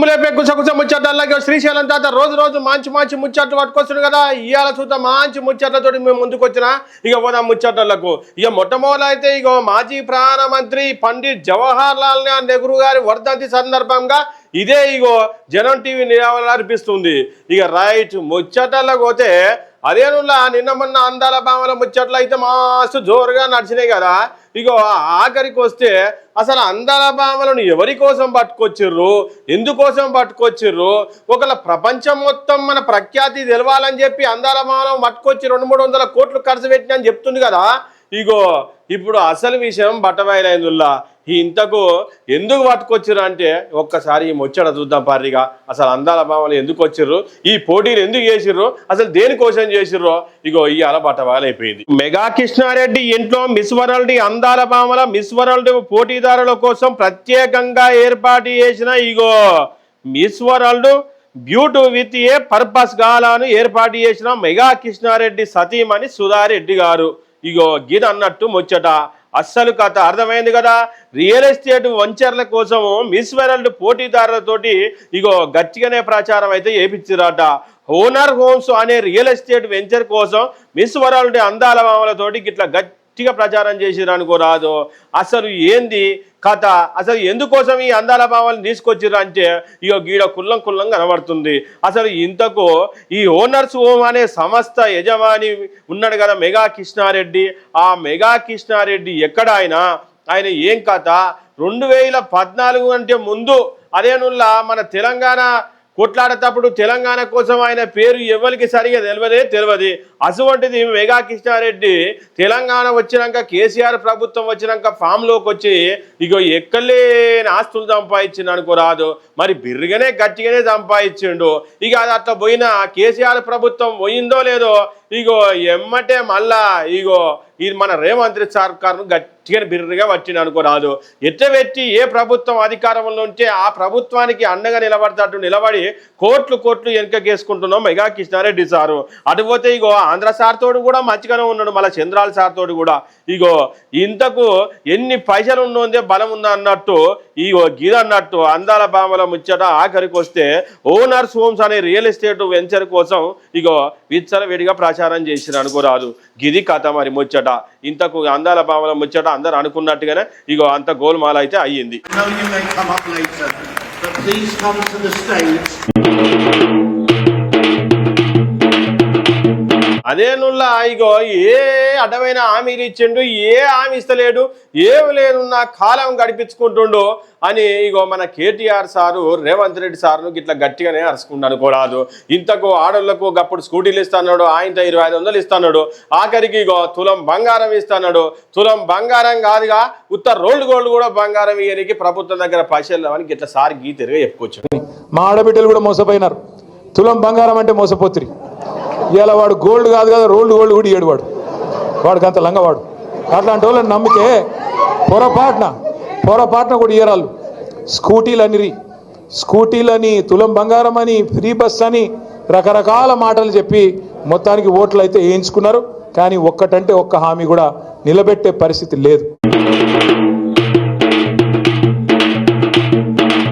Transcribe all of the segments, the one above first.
దుమ్ములేపే కుసకుస ముచ్చట్లకి శ్రీశైలం తాత రోజు రోజు మంచి మంచి ముచ్చట్లు పట్టుకొస్తుంది కదా. ఇవాళ చూద్దాం మంచి ముచ్చట్లతో మేము ముందుకు వచ్చిన ఇక పోదాం ముచ్చట్లకు ఇక మొట్టమొదలు అయితే ఇక మాజీ ప్రధానమంత్రి పండిట్ జవహర్ లాల్ నెహ్రూ గారి వర్ధంతి సందర్భంగా ఇదే ఇగో జనం టీవీ నిరావరణ ఇక రైట్ ముచ్చట్లకు పోతే అదేనులా నిన్న మొన్న అందాల భామల ముచ్చట్లు అయితే మస్తు జోరుగా నడిచినాయి కదా. ఇగో ఆఖరికి వస్తే అసలు అందాల భామలను ఎవరి కోసం పట్టుకొచ్చిర్రు? ఎందుకోసం పట్టుకొచ్చిర్రు? ఒకవేళ ప్రపంచం మొత్తం మన ప్రఖ్యాతి తెలవాలని చెప్పి అందాల భామలను పట్టుకొచ్చి రెండు మూడు వందల కోట్లు ఖర్చు పెట్టినని చెప్తుంది కదా. ఇగో ఇప్పుడు అసలు విషయం బట్టబయలైందుల్లా ఈ ఇంతకు ఎందుకు పట్టుకొచ్చిర్రు అంటే ఒక్కసారి ఈ ముచ్చట చూద్దాం పారిగా అసలు అందాల భావనలు ఎందుకు వచ్చిర్రు? ఈ పోటీలు ఎందుకు చేసిర్రు? అసలు దేనికోసం చేసిర్రో? ఇగో ఇవాళ బట్టబయలైపోయింది మెగా కృష్ణారెడ్డి ఇంట్లో మిస్ వరల్డ్ అందాల భామల మిస్ వరల్డ్ పోటీదారుల కోసం ప్రత్యేకంగా ఏర్పాటు చేసిన ఇగో miss world beauty with a purpose గాలాను ఏర్పాటు చేసిన మెగా కృష్ణారెడ్డి సతీమణి సుధారెడ్డి గారు. ఇగో గీత అన్నట్టు ముచ్చట. అస్సలు కథ అర్థమైంది కదా? రియల్ ఎస్టేట్ వంచర్ల కోసము మిస్ వరల్డ్ పోటీదారులతోటి ఇగో గట్టిగానే ప్రచారం అయితే చేపించారట ఓనర్ హోమ్స్ అనే రియల్ ఎస్టేట్ వెంచర్ కోసం మిస్ వరల్డ్ అందాల మామలతోటి గిట్లా గట్టిగా ప్రచారం చేసిరనుకో రాదు అసలు ఏంది కథ? అసలు ఎందుకోసం ఈ అందాల భావాలను తీసుకొచ్చిర్రు అంటే ఇక గీడ కుల్లం కుల్లం కనబడుతుంది. అసలు ఇంతకు ఈ ఓనర్స్ హోమ్ అనే సంస్థ యజమాని ఉన్నాడు కదా మెగా కృష్ణారెడ్డి. ఆ మెగా కృష్ణారెడ్డి ఎక్కడ ఆయన? ఆయన ఏం కథ? రెండు వేల పద్నాలుగు అంటే ముందు అదేనుల్లా మన తెలంగాణ కొట్లాడేటప్పుడు తెలంగాణ కోసం ఆయన పేరు ఎవరికి సరిగా తెలియదే తెలియదు అటువంటిది మెగా కృష్ణారెడ్డి. తెలంగాణ వచ్చినాక కేసీఆర్ ప్రభుత్వం వచ్చినాక ఫామ్లోకి వచ్చి ఇగో ఎక్కలేని ఆస్తులు సంపాదించిండు అనుకోరాదు మరి బిర్రుగానే గట్టిగానే సంపాదించిండు. ఇక అది అట్లా పోయిన కేసీఆర్ ప్రభుత్వం పోయిందో లేదో ఇగో ఎమ్మటే మళ్ళా ఇగో ఇది మన రేవంత్ రెడ్డి సర్కార్ను గట్టిగా బిర్రగా వచ్చింది అనుకోరాదు ఎట్ట పెట్టి ఏ ప్రభుత్వం అధికారంలో ఉంటే ఆ ప్రభుత్వానికి అండగా నిలబడతాడు నిలబడి కోట్లు కోట్లు వెనకకేసుకుంటున్నాం మెగా కిష్ణారెడ్డి సారు. అటుపోతే ఇగో ఆంధ్ర సార్ తోడు కూడా మంచిగానే ఉన్నాడు మళ్ళీ చంద్రాల సార్ తోడు కూడా. ఇగో ఇంతకు ఎన్ని పైసలు ఉన్నోందే బలం ఉందా ఈ ఇగో అన్నట్టు అందాల భామల ముచ్చట ఆఖరికి వస్తే ఓనర్స్ హోమ్స్ అనే రియల్ ఎస్టేట్ వెంచర్ కోసం ఇగో విచ్చల విడిగా ప్రచారం చేసిన అనుకోరాదు గిది కథ మరి ముచ్చట. ఇంతకు అందాల భామల ముచ్చట అందరు అనుకున్నట్టుగానే ఇగో అంత గోల్మాల అయితే అయ్యింది. అదే నుల్లా ఇగో ఏ అడ్డమైన హామీలు ఇచ్చిండు ఏ హామీ ఇస్తలేడు ఏమి లేనున్న కాలం గడిపించుకుంటుండు అని ఇగో మన కేటీఆర్ సారు రేవంత్ రెడ్డి సార్ను ఇట్లా గట్టిగానే అరుచుకుంటూ అనుకోరాదు ఇంతకు ఆడోళ్ళకు గప్పుడు స్కూటీలు ఇస్తున్నాడు ఆయనతో ఇరవై ఐదు వందలు ఇస్తున్నాడు. ఆఖరికి ఇగో తులం బంగారం ఇస్తున్నాడు. తులం బంగారం కాదుగా ఉత్తర రోల్డ్ గోల్డ్ కూడా బంగారం ఇయ్యనికి ప్రభుత్వం దగ్గర పైసలు అని ఇట్లా సార్ గీతెరుగా చెప్పుకోవచ్చు మా ఆడబిడ్డలు కూడా మోసపోయినారు. తులం బంగారం అంటే మోసపోతురి ఇవాళ వాడు గోల్డ్ కాదు కదా రోల్డ్ గోల్డ్ కూడా ఇయ్యాడు వాడు. వాడికి అంత లంగవాడు అట్లాంటి వాళ్ళని నమ్మితే పొరపాటున పొరపాటున కూడా ఇయ్యరాళ్ళు స్కూటీలు అనిరి స్కూటీలని తులం బంగారం అని ఫ్రీ బస్ అని రకరకాల మాటలు చెప్పి మొత్తానికి ఓట్లు అయితే వేయించుకున్నారు. కానీ ఒక్కటంటే ఒక్క హామీ కూడా నిలబెట్టే పరిస్థితి లేదు.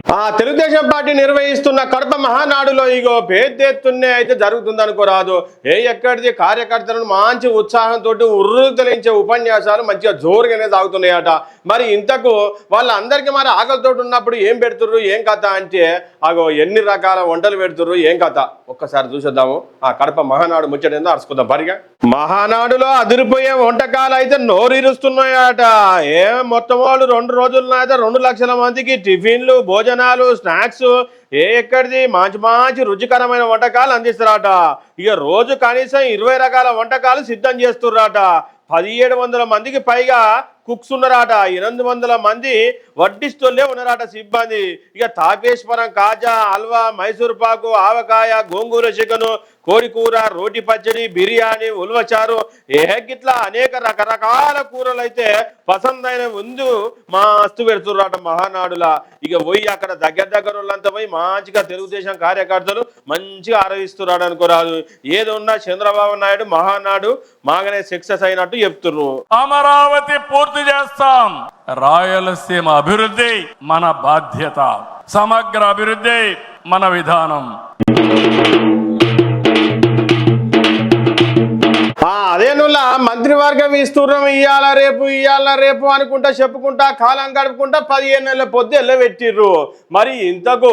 ఆ తెలుగుదేశం పార్టీ నిర్వహిస్తున్న కడప మహానాడులో ఇగో పెద్ద ఎత్తున్నే అయితే జరుగుతుంది అనుకోరాదు ఏ ఎక్కడిది కార్యకర్తలను మంచి ఉత్సాహంతో ఉర్రుతలించే ఉపన్యాసాలు మంచిగా జోరుగానే సాగుతున్నాయట. మరి ఇంతకు వాళ్ళందరికీ మరి ఆకలితో ఉన్నప్పుడు ఏం పెడుతుర్రు ఏం కథ అంటే అగో ఎన్ని రకాల వంటలు పెడుతుర్రు ఏం కథ? ఒక్కసారి చూసేద్దాము. ఆ కడప మహానాడు ముచ్చటేందో అరుచుకుందాం. పరిగా. మహానాడులో అదిరిపోయే వంటకాలు అయితే నోరిరుస్తున్నాయట. ఏ మొత్తం వాళ్ళు రెండు రోజుల్లో అయితే రెండు లక్షల మందికి టిఫిన్లు భోజనం భోజనాలు స్నాక్స్ ఏ ఎక్కడిది? మంచి మంచి రుచికరమైన వంటకాలు అందిస్తారట. ఇక రోజు కనీసం ఇరవై రకాల వంటకాలు సిద్ధం చేస్తుర్రట. పదిహేడు వందల మందికి పైగా కుక్స్ ఉన్నారట. ఎనిమిది వందల మంది వడ్డిస్తోళ్ళే ఉన్నారట సిబ్బంది. ఇక తాపేశ్వరం కాజా హల్వా మైసూర్ పాకు ఆవకాయ గోంగూర చికెను కోడి కూర రోటి పచ్చడి బిర్యానీ ఉల్వచారు ఏ గిట్లా అనేక రకరకాల కూరలు అయితే పసందైన ముందు మస్తు పెడుతుర్రాట మహానాడులా. ఇక పోయి అక్కడ దగ్గర దగ్గర వాళ్ళంతా పోయి మంచిగా తెలుగుదేశం కార్యకర్తలు మంచిగా ఆరవిస్తున్నాడు అనుకోరాదు ఏది ఉన్నా చంద్రబాబు నాయుడు మహానాడు మాగానే సక్సెస్ అయినట్టు చెప్తున్నారు అమరావతి పూర్తి చేస్తాం. రాయలసీమ అభివృద్ధి మన బాధ్యత. సమగ్ర అభివృద్ధి మన విధానం. మంత్రివర్గం ఇస్తున్నాం ఇయ్యాల రేపు ఇయ్యాల రేపు అనుకుంటా చెప్పుకుంటా కాలం గడుపుకుంటా పదిహేను నెలల పొద్దు ఎల్లబెట్టిర్రు. మరి ఇంతకు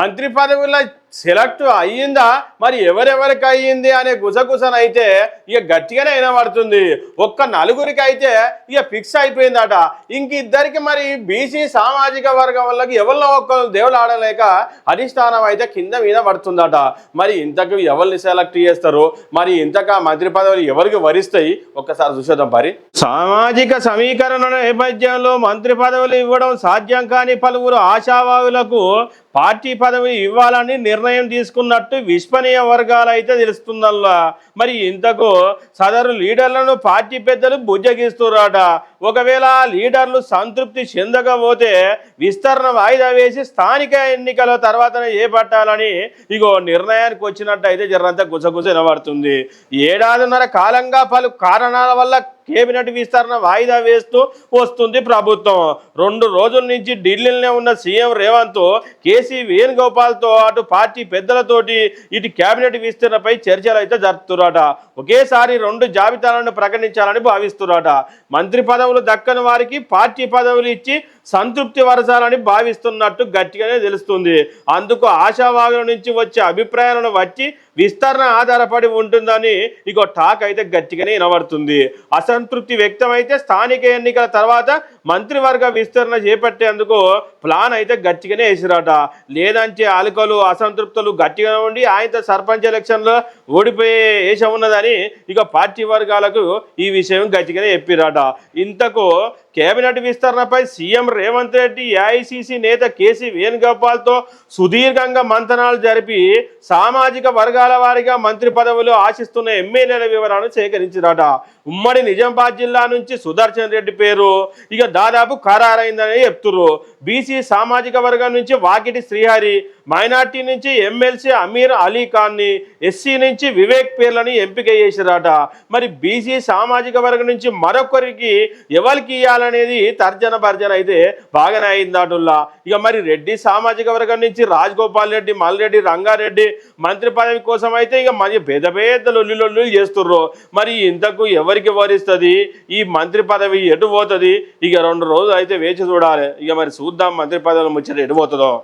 మంత్రి పదవిలో సెలెక్ట్ అయ్యిందా? మరి ఎవరెవరికి అయ్యింది అనే గుసగుసన అయితే ఇక గట్టిగానే వినబడుతుంది. ఒక్క నలుగురికి అయితే ఇక ఫిక్స్ అయిపోయిందట. ఇంక ఇద్దరికి మరి బీసీ సామాజిక వర్గం వాళ్ళకి ఎవరిలో ఒక్కరు దేవుళ్ళు ఆడలేక అధిష్టానం అయితే కింద మీద పడుతుందట. మరి ఇంతకు ఎవరిని సెలెక్ట్ చేస్తారు? మరి ఇంతక మంత్రి పదవులు ఎవరికి వరిస్తాయి? ఒక్కసారి చూసేద్దాం మరి సామాజిక సమీకరణ నేపథ్యంలో మంత్రి పదవులు ఇవ్వడం సాధ్యం కాని పలువురు ఆశావాదులకు పార్టీ పదవి ఇవ్వాలని నిర్ణయం తీసుకున్నట్టు విశ్వనీయ వర్గాలు అయితే తెలుస్తుందల్లా. మరి ఇంతకు సదరు లీడర్లను పార్టీ పెద్దలు బుజ్జగిస్తురాట. ఒకవేళ లీడర్లు సంతృప్తి చెందకపోతే విస్తరణ వాయిదా వేసి స్థానిక ఎన్నికల తర్వాతనే చేపట్టాలని ఇగో నిర్ణయానికి వచ్చినట్టు అయితే జరంతా గుసగుస వినబడుతుంది. ఏడాదిన్నర కాలంగా పలు కారణాల వల్ల కేబినెట్ విస్తరణ వాయిదా వేస్తూ వస్తుంది ప్రభుత్వం. రెండు రోజుల నుంచి ఢిల్లీలోనే ఉన్న సీఎం రేవంత్ కేసీ వేణుగోపాల్తో అటు పార్టీ పెద్దలతోటి ఇటు కేబినెట్ విస్తరణపై చర్చలు అయితే జరుపుతున్నారట. ఒకేసారి రెండు జాబితాలను ప్రకటించాలని భావిస్తున్నారట. మంత్రి పదవులు దక్కని వారికి పార్టీ పదవులు ఇచ్చి సంతృప్తి వరచాలని భావిస్తున్నట్టు గట్టిగానే తెలుస్తుంది. అందుకు ఆశావాదుల నుంచి వచ్చే అభిప్రాయాలను వచ్చి విస్తరణ ఆధారపడి ఉంటుందని ఇగో టాక్ అయితే గట్టిగానే వినబడుతుంది. అసంతృప్తి వ్యక్తమైతే స్థానిక ఎన్నికల తర్వాత మంత్రివర్గ విస్తరణ చేపట్టేందుకు ప్లాన్ అయితే గట్టిగానే వేసిరాట. లేదంటే అలుకలు అసంతృప్తులు గట్టిగానే ఉండి ఆయన సర్పంచ్ ఎలక్షన్లో ఓడిపోయే వేషం ఉన్నదని ఇక పార్టీ వర్గాలకు ఈ విషయం గట్టిగానే చెప్పిరాట. ఇంతకు కేబినెట్ విస్తరణపై సీఎం రేవంత్ రెడ్డి ఏఐసిసి నేత కేసీ వేణుగోపాల్తో సుదీర్ఘంగా మంతనాలు జరిపి సామాజిక వర్గాల వారిగా మంత్రి పదవులు ఆశిస్తున్న ఎమ్మెల్యేల వివరాలను సేకరించిరాట. ఉమ్మడి నిజామాబాద్ జిల్లా నుంచి సుదర్శన్ రెడ్డి పేరు. ఇక దాదాపు ఖరారైందని చెప్తుర్రు. బీసీ సామాజిక వర్గం నుంచి వాకిటి శ్రీహరి మైనార్టీ నుంచి ఎమ్మెల్సీ అమీర్ అలీ ఖాన్ని ఎస్సీ నుంచి వివేక్ పేర్లని ఎంపిక చేసిరాట. మరి బీసీ సామాజిక వర్గం నుంచి మరొకరికి ఎవరికి ఇవ్వాలనేది తర్జన భర్జన అయితే బాగానే అయిందాటుల్లా ఇక మరి రెడ్డి సామాజిక వర్గం నుంచి రాజగోపాల్ రెడ్డి మల్రెడ్డి రంగారెడ్డి మంత్రి పదవి కోసం అయితే ఇక మరి పెద్ద పెద్ద లొల్లి చేస్తుర్రు. మరి ఇంతకు ఎవరికి వరిస్తుంది ఈ మంత్రి పదవి ఎటు పోతుంది? ఇక రెండు రోజులు అయితే వేచి చూడాలి. ఇక మరి చూద్దాం. మంత్రి పదవి ముచ్చట ఎడిపోతుందో